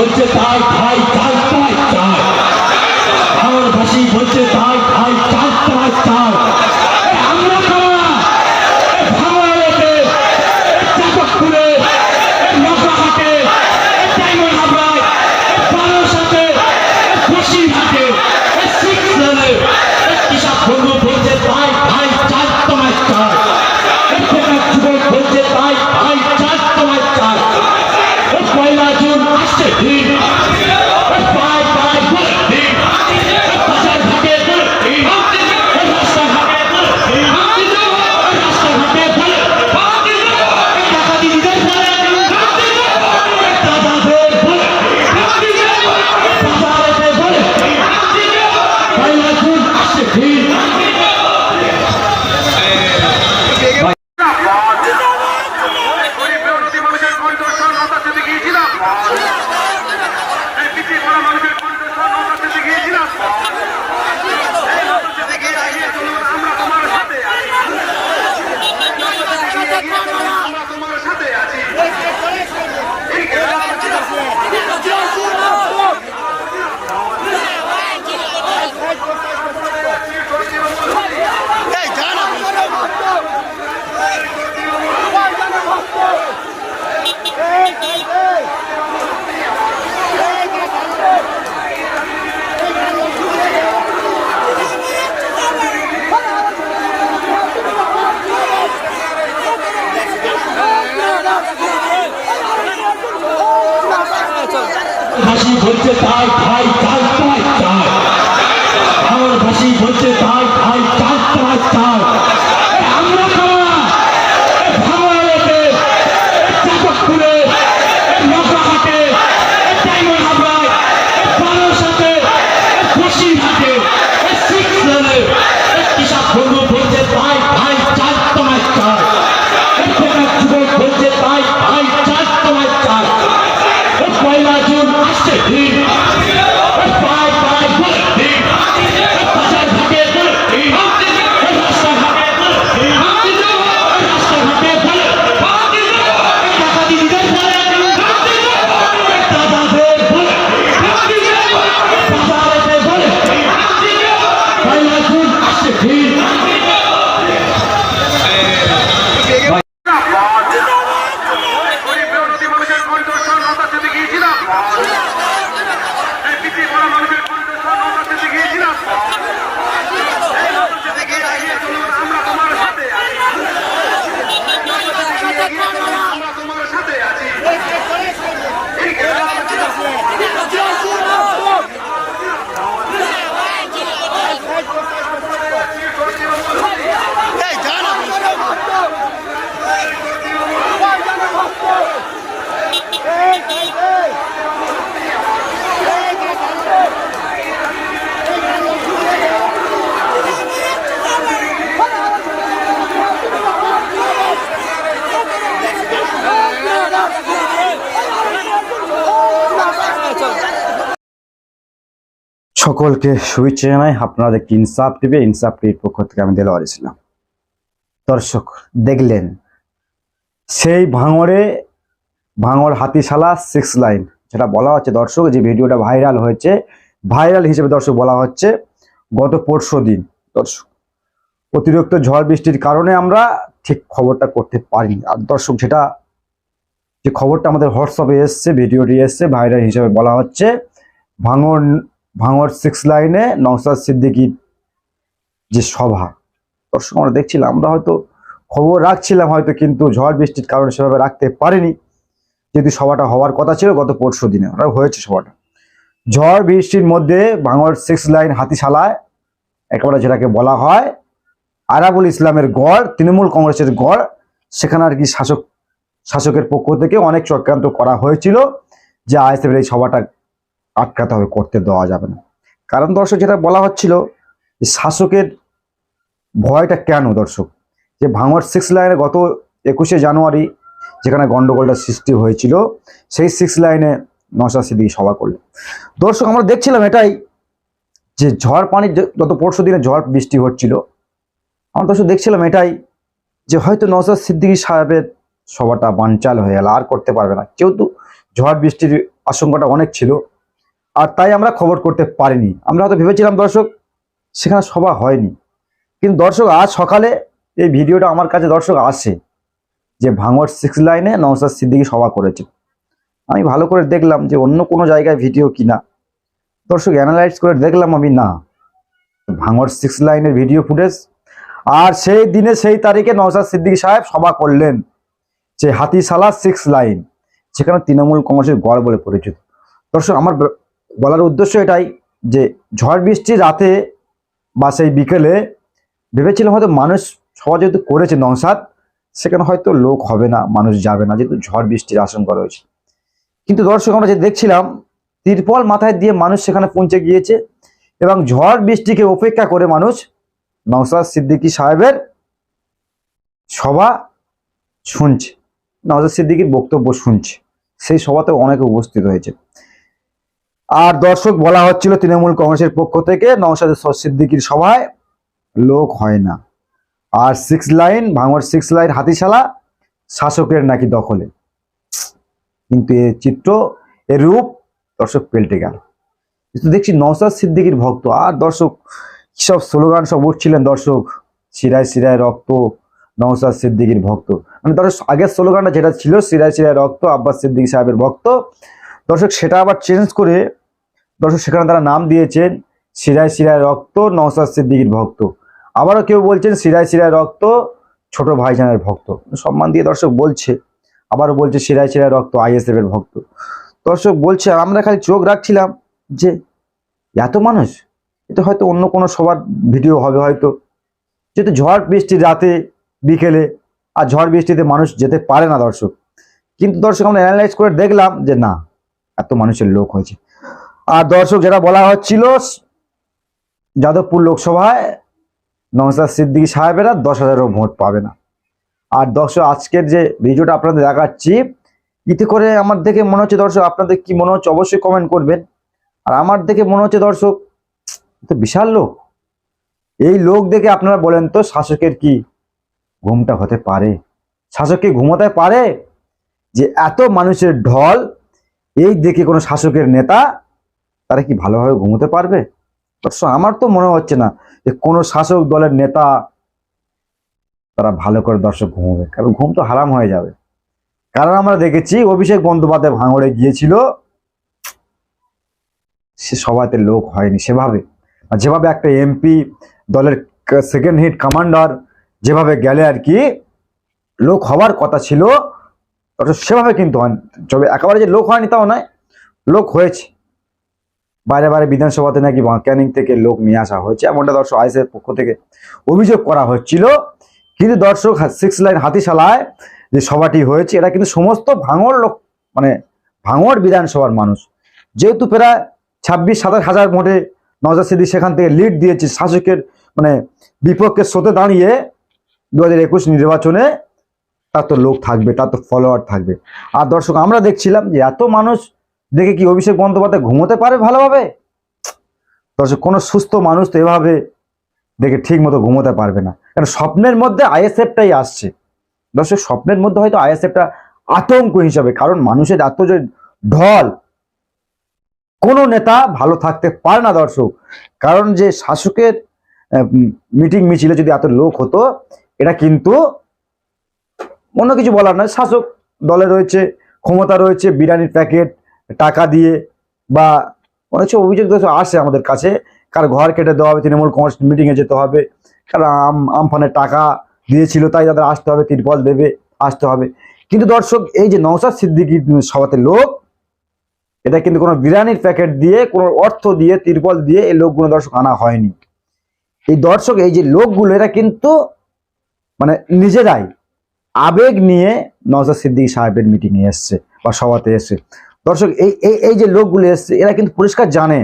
বলছে তাই ভাই চাল চাই চাই আমার ভাষী বলছে তাই ভাই চাল চাই চাই এ আমরা কারা এ ভাঙড়াতে চাকরপুরে নৌকাহাটে ডায়মন্ড হাবড়ায় বারাসাতে বসিরহাটে সিক্স লেনে কৃষক বন্ধু বলছে তাই ভাই চাল তোমায় চাই বেকার যুবক বলছে তাই ভাই চাল তোমায় চাই ও পয়লা জুন আসছে ভিড় ও পায় পায় বলে ভিড় ও বাজার ঘাটে বলে ভিড় ও রাস্তাঘাটে বলে ভিড় ও রাস্তাঘাটে বলে এই টাকা দিদিদের বলে এই দাদাদের বলে বাজারেতে বলে পয়লা জুন আসছে ভিড় গরিব নদী মানুষের কণ্ঠস্বর নৌকা সেতে গিয়েছিলাম এই পৃথিবী ভরা মানুষের কণ্ঠস্বর নৌকা সেতে গিয়েছিলাম এই নৌকা সেতে গিয়ে এগিয়ে চলুন আমরা তোমার সাথে আছি নৌকা সেতে গিয়ে এগিয়ে চলুন আমরা তোমার সাথে আছি এই ভাষী বলছে তার ভাই চাল চাই চাই আমার ভাষী বলছে তাই ভাই চাল চাই চাই এ আমরা কারা এ ভাঙড়াতে চাকরপুরে নৌকাহাটে ডায়মন্ড হাবড়ায় বারাসাতে বসিরহাটে সিক্স লেনে কৃষক বন্ধু বলছে তাই ভাই চাল তোমায় চাই বেকার যুবক বলছে তাই ভাই চাল তোমায় চাই ও পয়লা জুন আসছে ভিড় ও পায় পায় বলে ভিড় ও বাজার ঘাটে বলে ভিড় ও রাস্তাঘাটে বলে ভিড় ও রাস্তাঘাটে বলে এই টাকা দিদিদের বলে এই দাদাদের বলে বাজারেতে বলে পয়লা জুন আসছে ভিড় গরিব নদী মানুষের কণ্ঠস্বর নৌকা সেতে গিয়েছিলাম এই পৃথিবী ভরা মানুষের কণ্ঠস্বর নৌকা সেতে গিয়েছিলাম এই নৌকা সেতে গিয়ে এগিয়ে চলুন আমরা তোমার সাথে আছি নৌকা সেতে গিয়ে এগিয়ে চলুন আমরা তোমার সাথে আছি এই সকলকে শুভেচ্ছা জানাই। আপনারা দেখছি ইনসাফ টিভি ইনসাফ টিভির পক্ষ থেকে আমি দেলোয়ার ইসলাম। দর্শক, দেখলেন, সেই ভাঙরে ভাঙর হাতিশালা সিক্স লাইন যেটা বলা হচ্ছে, দর্শক, যে ভিডিওটা ভাইরাল হয়েছে, ভাইরাল হিসেবে দর্শক বলা হচ্ছে, গত পরশু দিন, দর্শক, অতিরিক্ত ঝড় বৃষ্টির কারণে আমরা ঠিক খবরটা করতে পারিনি। আর দর্শক, যেটা, যে খবরটা আমাদের হোয়াটসঅ্যাপে এসছে, ভিডিওটি এসছে, ভাইরাল হিসেবে বলা হচ্ছে, ভাঙড় ভাঙড় সিক্স লাইনে নওসাদ সিদ্দিকির যে সভা, দর্শক আমরা দেখছিলাম, আমরা হয়তো খবর রাখছিলাম হয়তো, কিন্তু ঝড় বৃষ্টির কারণে সেভাবে রাখতে পারিনি। যদি সভাটা হওয়ার কথা ছিল, গত পরশু দিনে হয়েছে সভাটা। ঝড় বৃষ্টির মধ্যে ভাঙড় সিক্স লাইন হাতিশালায় একেবারে যেটাকে বলা হয় আরাবুল ইসলামের গড়, তৃণমূল কংগ্রেসের গড়, সেখানে আর কি শাসক, শাসকের পক্ষ থেকে অনেক চক্রান্ত করা হয়েছিল যে আইএসএফের এই সভাটা আটকাতে হবে, করতে দেওয়া যাবে না। কারণ দর্শক, যেটা বলা হচ্ছিল যে শাসকের ভয়টা কেন দর্শক? যে ভাঙর সিক্স লাইনে গত একুশে জানুয়ারি যেখানে গন্ডগোলটা সৃষ্টি হয়েছিল, সেই সিক্স লাইনে নশা সিদ্দিকি সভা করল দর্শক, আমরা দেখছিলাম এটাই যে ঝড় পানি যত পরশু দিনে ঝড় বৃষ্টি হচ্ছিল, আমরা দর্শক দেখছিলাম এটাই যে হয়তো নওসাদ সিদ্দিকী সাহেবের সভাটা বানচাল হয়ে গেল, আর করতে পারবে না। যেহেতু ঝড় বৃষ্টির আশঙ্কাটা অনেক ছিল আর তাই আমরা খবর করতে পারিনি। আমরা হয়তো ভেবেছিলাম, দর্শক, সেখানে সভা হয়নি। কিন্তু দর্শক, আজ সকালে এই ভিডিওটা আমার কাছে, দর্শক, আসে যে ভাঙর সিক্স লাইনে নওসাদ সিদ্দিকি সভা করেছে। আমি ভালো করে দেখলাম যে অন্য কোনো জায়গায় ভিডিও কিনা। দর্শক অ্যানালাইজ করে দেখলাম আমি, না। ভাঙর সিক্স লাইনের ভিডিও ফুটেজ আর সেই দিনে, সেই তারিখে নওসাদ সিদ্দিকী সাহেব সভা করলেন যে হাতিশালা সিক্স লাইন সেখানে তৃণমূল কংগ্রেসের গড় বলে পরিচিত। দর্শক, আমার বলার উদ্দেশ্য এটাই যে ঝড় বৃষ্টি রাতে বা সেই বিকেলে ভেবেছিলাম হয়তো মানুষ সভা যেহেতু করেছে নংসাদ, সেখানে হয়তো লোক হবে না, মানুষ যাবে না, যেহেতু ঝড় বৃষ্টির আশঙ্কা রয়েছে। কিন্তু দর্শক, আমরা যে দেখছিলাম, তিরপল মাথায় দিয়ে মানুষ সেখানে পৌঁছে গিয়েছে এবং ঝড় বৃষ্টিকে উপেক্ষা করে মানুষ নওসাদ সিদ্দিকী সাহেবের সভা শুনছে, নওসাদ সিদ্দিকীর বক্তব্য শুনছে। সেই সভাতে অনেকে উপস্থিত হয়েছে। আর দর্শক বলা হচ্ছিল তৃণমূল কংগ্রেসের পক্ষ থেকে নওসাদ সিদ্দিকির সভায় লোক হয় না। আর six line Bhangar six line Hatishala শাসকের নাকি দখলে। কিন্তু এর চিত্র এর রূপ দর্শক পেল্টে গেল। দেখছি নওসাদ সিদ্দিকীর ভক্ত। আর দর্শক সব স্লোগান সব উঠছিলেন দর্শক? সিরায় সিরায় রক্ত নওসাদ সিদ্দিকির ভক্ত। মানে দর্শক, আগের স্লোগানটা যেটা ছিল, সিরায় সিরায় রক্ত, আব্বাস সিদ্দিকী সাহেবের ভক্ত। দর্শক, সেটা আবার চেঞ্জ করে দর্শক, সেখানে তারা নাম দিয়েছেন সিরায় সিরায় রক্ত নওসাদ সিদ্দিকীর ভক্ত। আবারও কেউ বলছেন সিরায় সিরায় রক্ত, ছোট ভাইজানের ভক্ত। সম্মান দিয়ে দর্শক বলছে, আবারও বলছে সিরায় সিরায় রক্ত আইএসএফ এর ভক্ত। দর্শক বলছে আমরা খালি চোখ রাখছিলাম যে এত মানুষ এটা হয়তো অন্য কোনো সবার ভিডিও হবে হয়তো। যেহেতু ঝড় বৃষ্টি রাতে, বিকেলে, আর ঝড় বৃষ্টিতে মানুষ যেতে পারে না দর্শক। কিন্তু দর্শক, আমরা অ্যানালাইজ করে দেখলাম যে না, এত মানুষের লোক হয়েছে। আর দর্শক যেটা বলা হচ্ছিল, যাদবপুর লোকসভায় নওসাদ সিদ্দিকী সাহেবেরা দশ হাজারও ভোট পাবে না। আর দর্শক, আজকের যে ভিডিওটা আপনাদের দেখাচ্ছি ইতে করে আমার দেখে মনে হচ্ছে দর্শক, আপনাদের কি মনে হচ্ছে অবশ্যই কমেন্ট করবেন। আর আমার দেখে মনে হচ্ছে দর্শক তো বিশাল লোক। এই লোক দেখে আপনারা বলেন তো, শাসকের কি ঘুমটা হতে পারে? শাসক কি ঘুমোতে পারে? যে এত মানুষের ঢল, এই দেখে কোনো শাসকের নেতা তারা কি ভালোভাবে ঘুমোতে পারবে? দর্শক আমার তো মনে হচ্ছে না যে কোনো শাসক দলের নেতা তারা ভালো করে দর্শক ঘুমোবে। কারণ ঘুম তো হারাম হয়ে যাবে। কারণ আমরা দেখেছি অভিষেক বন্দ্যোপাধ্যায় ভাঙড়ে গিয়েছিল। সে সবাইতে লোক হয়নি সেভাবে। আর যেভাবে একটা এমপি দলের সেকেন্ড হিট কমান্ডার যেভাবে গেলে আর কি লোক হওয়ার কথা ছিল সেভাবে কিন্তু হয়নি। তবে একেবারে যে লোক হয়নি তাও নয়, লোক হয়েছে। বাইরে বাইরে বিধানসভাতে নাকি ক্যানিং থেকে লোক নিয়ে আসা হয়েছে। এমনটা দর্শক আইসের পক্ষ থেকে অভিযোগ করা হচ্ছিল। কিন্তু দর্শক সিক্স লাইন হাতিশালায় যে সভাটি হয়েছে, এটা কিন্তু সমস্ত ভাঙর লোক মানে ভাঙর বিধানসভার মানুষ। যেহেতু প্রায় ছাব্বিশ, সাতাশ হাজার ভোটে নজর সিদ্দিক সেখান থেকে লিড দিয়েছে শাসকের মানে বিপক্ষের স্রোতে দাঁড়িয়ে দু হাজার একুশ নির্বাচনে তার তো লোক থাকবে, তার তো ফলোয়ার থাকবে। আর দর্শক, আমরা দেখছিলাম যে এত মানুষ দেখে কি অভিষেক বন্দ্যোপাধ্যায় ঘুমোতে পারে ভালোভাবে? দর্শক, কোনো সুস্থ মানুষ তো এভাবে দেখে ঠিক মতো ঘুমোতে পারবে না। কারণ স্বপ্নের মধ্যে আইএসএফটাই আসছে। দর্শক, স্বপ্নের মধ্যে হয়তো আইএসএফটা আতঙ্ক হিসাবে, কারণ মানুষের এত যে ঢল, কোনো নেতা ভালো থাকতে পারে না দর্শক। কারণ যে শাসকের মিটিং মিছিলে যদি এত লোক হতো, এটা কিন্তু অন্য কিছু বলার নয়। শাসক দলে রয়েছে, ক্ষমতা রয়েছে, বিরিয়ানির প্যাকেট টাকা দিয়ে বা অনেক সময় অভিযোগ আসে আমাদের কাছে, কার ঘর কেটে দেওয়া হবে, তৃণমূল কংগ্রেস মিটিংয়ে যেতে হবে, কার আম আমফানের টাকা দিয়েছিল, তাই তাদের আসতে হবে, তিরপল দেবে, আসতে হবে। কিন্তু দর্শক, এই যে নওসাদ সিদ্দিকি সভাতে লোক, এটা কিন্তু কোনো বিরিয়ানির প্যাকেট দিয়ে, কোনো অর্থ দিয়ে, তিরপল দিয়ে এই লোকগুলো দর্শক আনা হয়নি। এই দর্শক, এই যে লোকগুলো, এরা কিন্তু মানে নিজেরাই আবেগ নিয়ে নওসাদ সিদ্দিকী সাহেবের মিটিংয়ে এসছে বা সভাতে এসছে। দর্শক, এই এই যে লোকগুলো এসছে, এরা কিন্তু পরিষ্কার জানে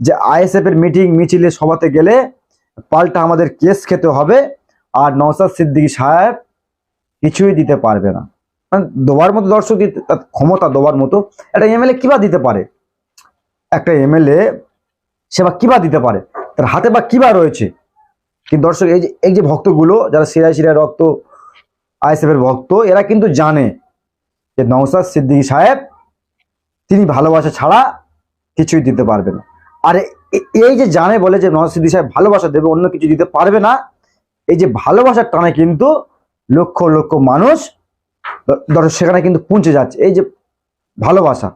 যে আইএসএফ এর মিটিং, মিছিলে সভাতে গেলে পাল্টা আমাদের কেস খেতে হবে আর নওসাদ সিদ্দিকী সাহেব কিছুই দিতে পারবে না। মানে দেওয়ার মতো দর্শক ক্ষমতা দেওয়ার মতো একটা এমএলএ কিবা দিতে পারে? একটা এমএলএ সে বা কিবা দিতে পারে? তার হাতে বা কিবা রয়েছে। কিন্তু দর্শক, এই যে এই যে ভক্তগুলো, যারা সিরায় সিরায় রক্ত, আইএসএফ এর ভক্ত, এরা কিন্তু জানে যে নওসাদ সিদ্দিকী সাহেব তিনি ভালোবাসা ছাড়া কিছুই দিতে পারবে না। আর এই যে জানে বলে যে সিদ্দিক সাহেব ভালোবাসা দেবে, অন্য কিছু দিতে পারবে না, এই যে ভালোবাসার টানে কিন্তু লক্ষ লক্ষ মানুষ, ধরো সেখানে কিন্তু পৌঁছে যাচ্ছে। এই যে ভালোবাসা,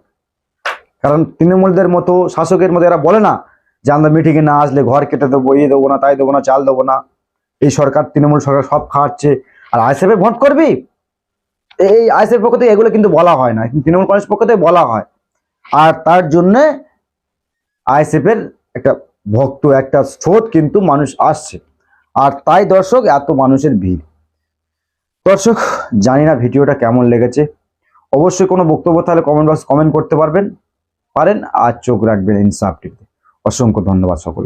কারণ তৃণমূলদের মতো, শাসকের মতো এরা বলে না যে, আমরা মিটিংয়ে না আসলে ঘর কেটে দেবো ইয়ে দেবো না, তাই দেবো না, চাল দেবো না। এই সরকার, তৃণমূল সরকার সব খাওয়াচ্ছে আর আইসেফে ভোট করবি? এই আইসেফের পক্ষ থেকে এগুলো কিন্তু বলা হয় না। তৃণমূল কংগ্রেস পক্ষ থেকে বলা হয়। আর তার জন্যে আইএসএফের একটা ভক্ত, একটা স্রোত কিন্তু মানুষ আসছে। আর তাই দর্শক, এত মানুষের ভিড়। দর্শক, জানি না ভিডিওটা কেমন লেগেছে। অবশ্যই কোনো বক্তব্য তাহলে কমেন্ট বক্স কমেন্ট করতে পারবেন। পারেন আর চোখ রাখবেন ইনসাফ টিভিতে অসংখ্য ধন্যবাদ সকল